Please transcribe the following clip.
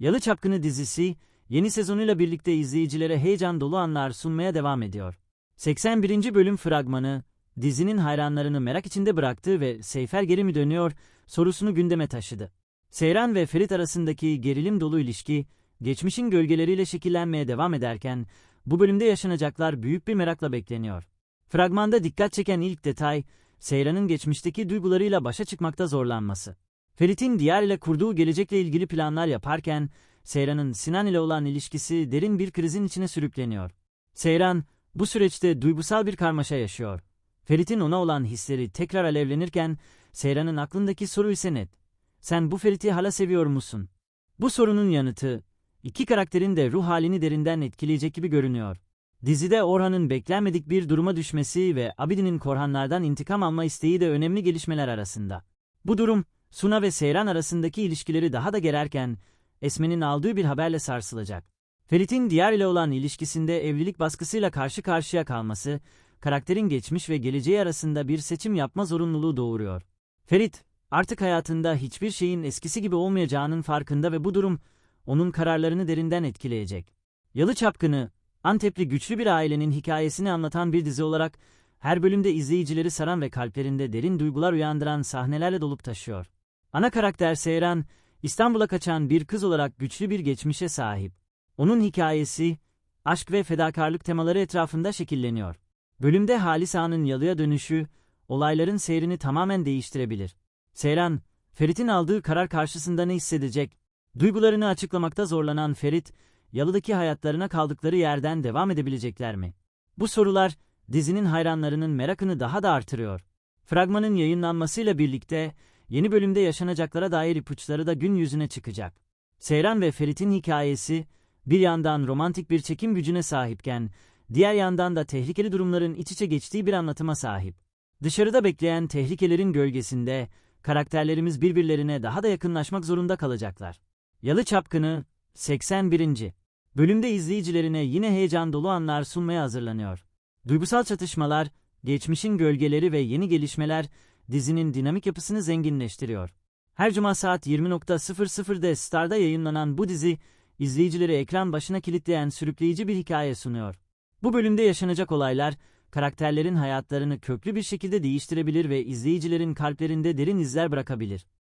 Yalı Çapkını dizisi, yeni sezonuyla birlikte izleyicilere heyecan dolu anlar sunmaya devam ediyor. 81. bölüm fragmanı, dizinin hayranlarını merak içinde bıraktı ve Seyfer geri mi dönüyor sorusunu gündeme taşıdı. Seyran ve Ferit arasındaki gerilim dolu ilişki, geçmişin gölgeleriyle şekillenmeye devam ederken, bu bölümde yaşanacaklar büyük bir merakla bekleniyor. Fragmanda dikkat çeken ilk detay, Seyran'ın geçmişteki duygularıyla başa çıkmakta zorlanması. Ferit'in Diyar ile kurduğu gelecekle ilgili planlar yaparken, Seyran'ın Sinan ile olan ilişkisi derin bir krizin içine sürükleniyor. Seyran, bu süreçte duygusal bir karmaşa yaşıyor. Ferit'in ona olan hisleri tekrar alevlenirken, Seyran'ın aklındaki soru ise net. Sen bu Ferit'i hala seviyor musun? Bu sorunun yanıtı, iki karakterin de ruh halini derinden etkileyecek gibi görünüyor. Dizide Orhan'ın beklenmedik bir duruma düşmesi ve Abidin'in Korhanlardan intikam alma isteği de önemli gelişmeler arasında. Bu durum, Suna ve Seyran arasındaki ilişkileri daha da gererken, Esme'nin aldığı bir haberle sarsılacak. Ferit'in diğer ile olan ilişkisinde evlilik baskısıyla karşı karşıya kalması, karakterin geçmiş ve geleceği arasında bir seçim yapma zorunluluğu doğuruyor. Ferit, artık hayatında hiçbir şeyin eskisi gibi olmayacağının farkında ve bu durum, onun kararlarını derinden etkileyecek. Yalı Çapkını, Antepli güçlü bir ailenin hikayesini anlatan bir dizi olarak, her bölümde izleyicileri saran ve kalplerinde derin duygular uyandıran sahnelerle dolup taşıyor. Ana karakter Seyran, İstanbul'a kaçan bir kız olarak güçlü bir geçmişe sahip. Onun hikayesi, aşk ve fedakarlık temaları etrafında şekilleniyor. Bölümde Halis Ağa'nın yalıya dönüşü, olayların seyrini tamamen değiştirebilir. Seyran, Ferit'in aldığı karar karşısında ne hissedecek? Duygularını açıklamakta zorlanan Ferit, yalıdaki hayatlarına kaldıkları yerden devam edebilecekler mi? Bu sorular, dizinin hayranlarının merakını daha da artırıyor. Fragmanın yayınlanmasıyla birlikte, yeni bölümde yaşanacaklara dair ipuçları da gün yüzüne çıkacak. Seyran ve Ferit'in hikayesi, bir yandan romantik bir çekim gücüne sahipken, diğer yandan da tehlikeli durumların iç içe geçtiği bir anlatıma sahip. Dışarıda bekleyen tehlikelerin gölgesinde, karakterlerimiz birbirlerine daha da yakınlaşmak zorunda kalacaklar. Yalı Çapkını, 81. Bölümde izleyicilerine yine heyecan dolu anlar sunmaya hazırlanıyor. Duygusal çatışmalar, geçmişin gölgeleri ve yeni gelişmeler dizinin dinamik yapısını zenginleştiriyor. Her cuma saat 20.00'de Star'da yayınlanan bu dizi, izleyicileri ekran başına kilitleyen sürükleyici bir hikaye sunuyor. Bu bölümde yaşanacak olaylar, karakterlerin hayatlarını köklü bir şekilde değiştirebilir ve izleyicilerin kalplerinde derin izler bırakabilir.